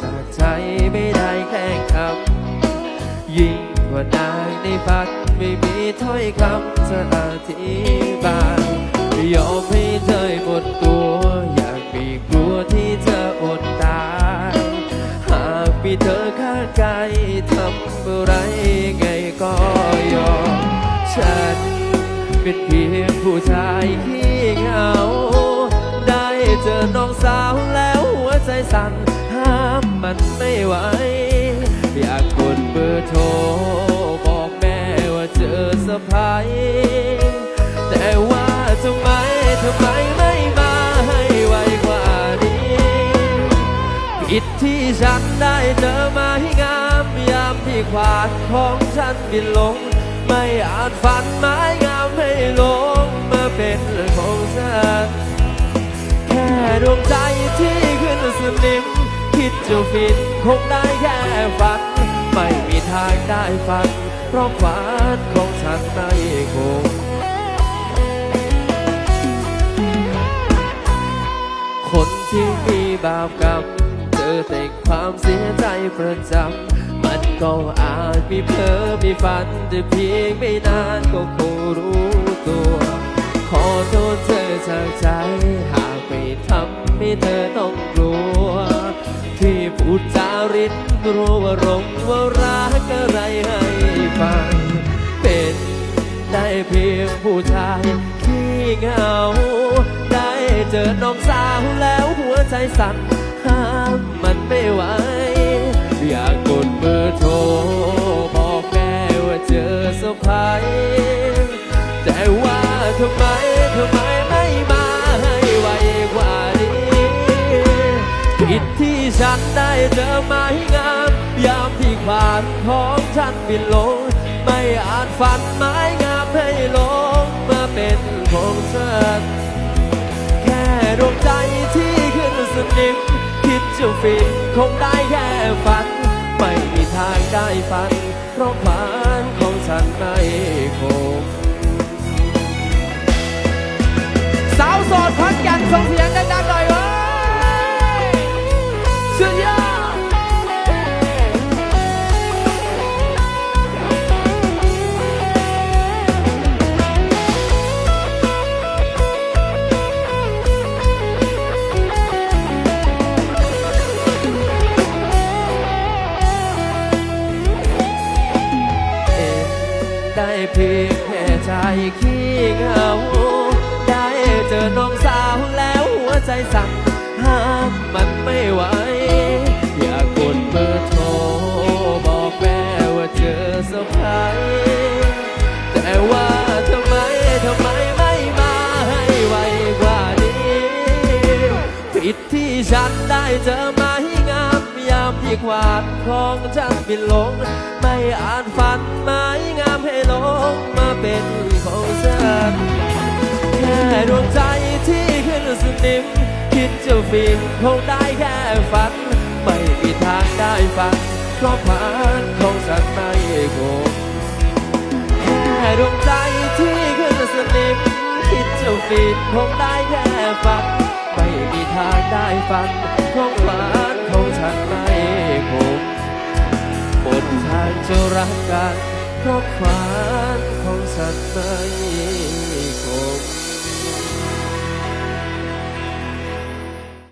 จากใจไม่ได้แค่คำยิ่งกว่านางในฝันไม่มีถ้อยคำจะอธิบายยอมให้เธอหมดตัว อยากมีกลัวที่เธออดตาย หากมีเธอข้างกายทำอะไรไงก็ยอม ฉันเป็นเพียงผู้ชายขี้เหงา ได้เจอน้องสาวแล้วหัวใจสั่นามมันไม่ไหว อยากกดเบอร์โทร บอกแม่ว่าเจอสะพายแต่ว่าทำไมทำไมไม่มาให้ไวกว่านี้ผิดที่ฉันได้เจอมาให้งามยามที่ขวานของฉันบินลง ไม่อาจฝันไม้งามให้ลงมาเป็นของฉัน แค่ดวงใจที่ขึ้นสนิม คิดจะฟินคงได้แค่ฝัน ไม่มีทางได้ฝัน เพราะฝันของฉันไม่คงคนที่มีบาปกรรมเจอแต่ความเสียใจประจำมันก็อาจมีเพ้อมีฝันแต่เพียงไม่นานก็คงรู้ตัว ขอโทษเธอจากใจ หากไปทำให้เธอต้อง ว่ารงว่ารักอะไรให้ฟัง เป็นได้เพียงผู้ชายขี้เหงา ได้เจอน้องสาวแล้วหัวใจสั่นห้ามมันไม่ไหว อยากกดเบอร์โทร บอกแม่ว่าเจอเซอร์ไพรแต่ว่าทำไมทำไม ที่ฉันได้เจอไม้งาม ยามที่ขวานของฉันบินลง ไม่อาจฝันไม้งามให้ลงมาเป็นของฉันแค่ดวงใจที่ขึ้นสนิมคิดจะฟินคงได้แค่ฝัน ไม่มีทางได้ฝัน เพราะขวานของฉันไม่คงสาวโสดพันกันส่งเสีย ได้เพียงแค่ใจขี้เหงา ได้เจอน้องสาวแล้วหัวใจสั่นห้ามมันไม่ไหว อยากกดเบอร์โทรบอกแม่ว่าเจอเซอร์ไพรแต่ว่าทำไมทำไมไม่มาให้ไวกว่านี้ผิดที่ฉันได้เจอ ที่ขวานของฉันบินลง ไม่อาจฝันไม้งามให้ลงมาเป็นของฉันแค่ดวงใจที่ขึ้นสนิม คิดจะฟินคงได้แค่ฝัน ไม่มีทางได้ฝันเพราะผ่านของฉันไม่คงแค่ดวงใจที่ขึ้นสนิม คิดจะฟินคงได้แค่ฝันไม่มีทางได้ฝันของฝันของฉันไม่างจะรักกันเพราะฝันของฉันไม่คง